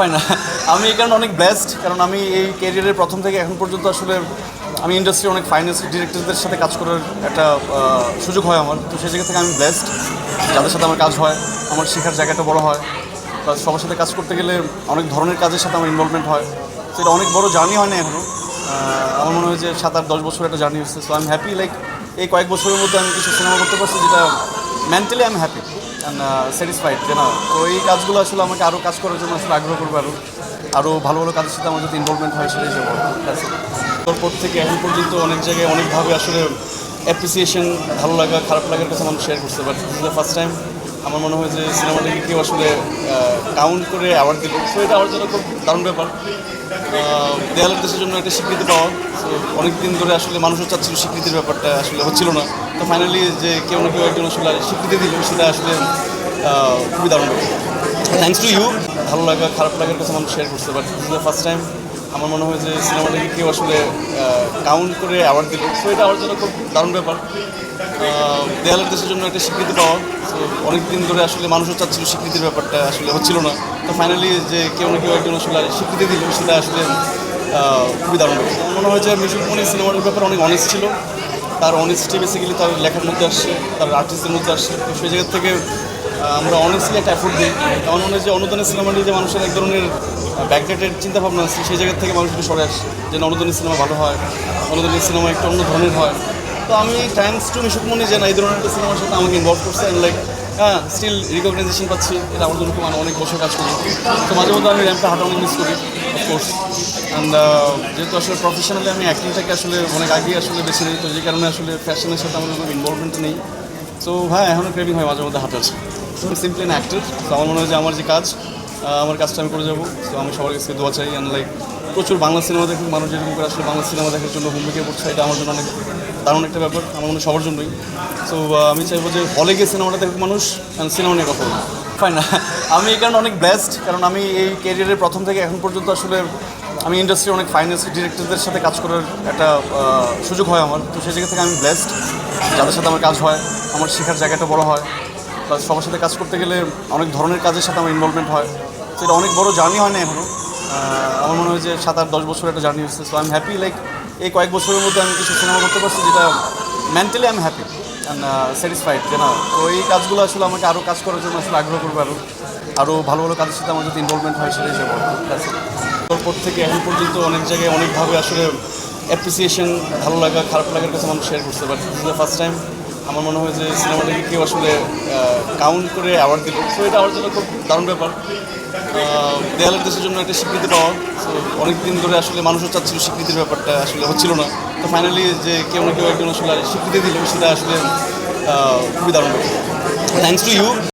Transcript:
Fine আমি এই কারণে অনেক ব্লেসড কারণ আমি এই ক্যারিয়ারের প্রথম থেকে এখন পর্যন্ত আসলে আমি ইন্ডাস্ট্রির অনেক ফাইন্যান্স ডিরেক্টরদের সাথে কাজ করার একটা সুযোগ হয় আমার। তো সেই জায়গা থেকে আমি ব্লেসড যাদের সাথে আমার কাজ হয়, আমার শেখার জায়গাটা বড় হয়। প্লাস সবার সাথে কাজ করতে গেলে অনেক ধরনের কাজের সাথে আমার ইনভলভমেন্ট হয়। তো এটা অনেক বড় জার্নি হয় না এখনও আমার মনে হয় যে সাত আট দশ বছর একটা জার্নি হচ্ছে so I am happy like এই কয়েক বছরের মধ্যে আমি কিছু সিনেমা করতে পারছি যেটা mentally I am happy satisfied যে না তো এই কাজগুলো আসলে আমাকে আরও কাজ করার জন্য আসলে আগ্রহ করবে আরও আরও ভালো ভালো কাজের সাথে আমার যদি ইনভলভমেন্ট হয় সেটাই যাব। তারপর থেকে এখন পর্যন্ত অনেক জায়গায় অনেকভাবে আসলে অ্যাপ্রিসিয়েশন ভালো লাগা, খারাপ লাগার কথা মানুষ শেয়ার করতে বাট ফার্স্ট টাইম আমার মনে হয় যে সিনেমাটাকে কেউ আসলে কাউন্ট করে অ্যাওয়ার্ড দিল। সো এটা আমার জন্য খুব দারুণ ব্যাপার। দেয়ালের দেশের জন্য একটা স্বীকৃতি পাওয়া। সো অনেক দিন ধরে আসলে মানুষও চাচ্ছিল স্বীকৃতির ব্যাপারটা আসলে হচ্ছিল না। তো ফাইনালি যে কেউ না কেউ একজন আসলে স্বীকৃতি দিল, সেটা আসলে খুবই দারুণ ব্যাপার। থ্যাংকস টু ইউ ভালো লাগা, খারাপ লাগার কথা মানুষ শেয়ার করতে পারে ফার্স্ট টাইম আমার মনে হয় যে সিনেমাটাকে কেউ আসলে কাউন্ট করে অ্যাওয়ার্ড দিল। সো এটা আমার জন্য খুব দারুণ ব্যাপার। দেয়ালের দেশের জন্য একটা স্বীকৃতি পাওয়া। সো অনেক দিন ধরে আসলে মানুষও চাচ্ছিল স্বীকৃতির ব্যাপারটা আসলে হচ্ছিল না। তো ফাইনালি যে কেউ না কেউ একজন আসলে স্বীকৃতি দিল, সেটা আসলে খুবই দারুণ ব্যাপার। মনে হয় যে মিউজিক মনি সিনেমাটার ব্যাপারে অনেক অনেস্ট ছিল। তার অনেস্টি বেসিক্যালি তার লেখার মধ্যে আসছে, তার আর্টিস্টের মধ্যে আসছে। তো সেই জায়গা থেকে আমরা অনেস্টলি একটা এফোর্ট দিই। আমার মনে যে অনুদানের সিনেমাটি যে মানুষের এক ধরনের ব্যাকডেটের চিন্তাভাবনা আছে, সেই জায়গা থেকে মানুষ একটু সরে আসে যে অনুদানের সিনেমা ভালো হয়, অনুদানের সিনেমা একটু অন্য ধরনের হয়। তো আমি থ্যাংকস টু মিশুকমণি যে না, এই ধরনের একটা সিনেমার সাথে আমাকে ইনভলভ করছে অ্যান্ড লাইক হ্যাঁ স্টিল রিকগনাইজেশন পাচ্ছি। এটা আমার জন্য খুব মানে অনেক বছর কাজ করি। তো মাঝে মধ্যে আমি র্যাম্পটা হাঁটা অনেক মিস করি অফকোর্স অ্যান্ড যেহেতু আসলে প্রফেশনালি আমি অ্যাক্টিংটাকে আসলে অনেক আগে আসলে বেছে নিই তো যে কারণে আসলে ফ্যাশনের সাথে আমার কোনো ইনভলভমেন্ট নেই। সো হ্যাঁ এখনও ক্রেভিং হয় মাঝে মধ্যে হাঁটার সিম্পলি অ্যান অ্যাক্টর তো আমার মনে হয় যে আমার যে কাজ আমার কাজটা আমি করে যাব। তো আমি সবার কাছে দোয়া চাই অ্যান্ড লাইক প্রচুর বাংলা সিনেমা দেখুন মানুষ যেরকম করে আসলে বাংলা সিনেমা দেখার জন্য ভূমিকা পড়ছে, এটা আমার জন্য অনেক দারুণ একটা ব্যাপার। আমার মনে সবার জন্যই। সো আমি চাইব যে হলে গিয়ে সিনেমাটা দেখুক মানুষ সিনেমা নিয়ে কথা বলুন ফাইন আমি এই কারণে অনেক ব্লেসড কারণ আমি এই ক্যারিয়ারের প্রথম থেকে এখন পর্যন্ত আসলে আমি ইন্ডাস্ট্রির অনেক ফাইন্যান্স ডিরেক্টরদের সাথে কাজ করার একটা সুযোগ হয় আমার। তো সেই জায়গা থেকে আমি ব্লেসড যাদের সাথে আমার কাজ হয়। আমার শেখার জায়গাটা বড় হয়। প্লাস সবার সাথে কাজ করতে গেলে অনেক ধরনের কাজের সাথে আমার ইনভলভমেন্ট হয়। এটা অনেক বড় জার্নি হয় না এখনও আমার মনে হয় যে সাত আট, দশ বছর একটা জার্নি হচ্ছে। So I am happy like এই কয়েক বছরের মধ্যে আমি কিছু সিনেমা করতে পারছি যেটা mentally I am happy and satisfied যে না, তো এই কাজগুলো আসলে আমাকে আরও কাজ করার জন্য আসলে আগ্রহ করবে আরও আরও ভালো ভালো কাজের সাথে আমার যদি ইনভলভমেন্ট হয় সেটাই যাব তারপর থেকে এখন পর্যন্ত অনেক জায়গায় অনেকভাবে আসলে অ্যাপ্রিসিয়েশন ভালো লাগা, খারাপ লাগার কাছে মানুষ শেয়ার করতে পারে ফার্স্ট টাইম আমার মনে হয় যে সিনেমাটাকে কেউ আসলে কাউন্ট করে অ্যাওয়ার্ড দিল। সো এটা আমার জন্য খুব দারুণ ব্যাপার। দেয়ালের দেশের জন্য একটা স্বীকৃতি পাওয়া। সো অনেকদিন ধরে আসলে মানুষও চাচ্ছিল স্বীকৃতির ব্যাপারটা আসলে হচ্ছিল না। তো ফাইনালি যে কেউ না কেউ একজন আসলে স্বীকৃতি দিল, সেটা আসলে খুবই দারুণ ব্যাপার। Thanks to you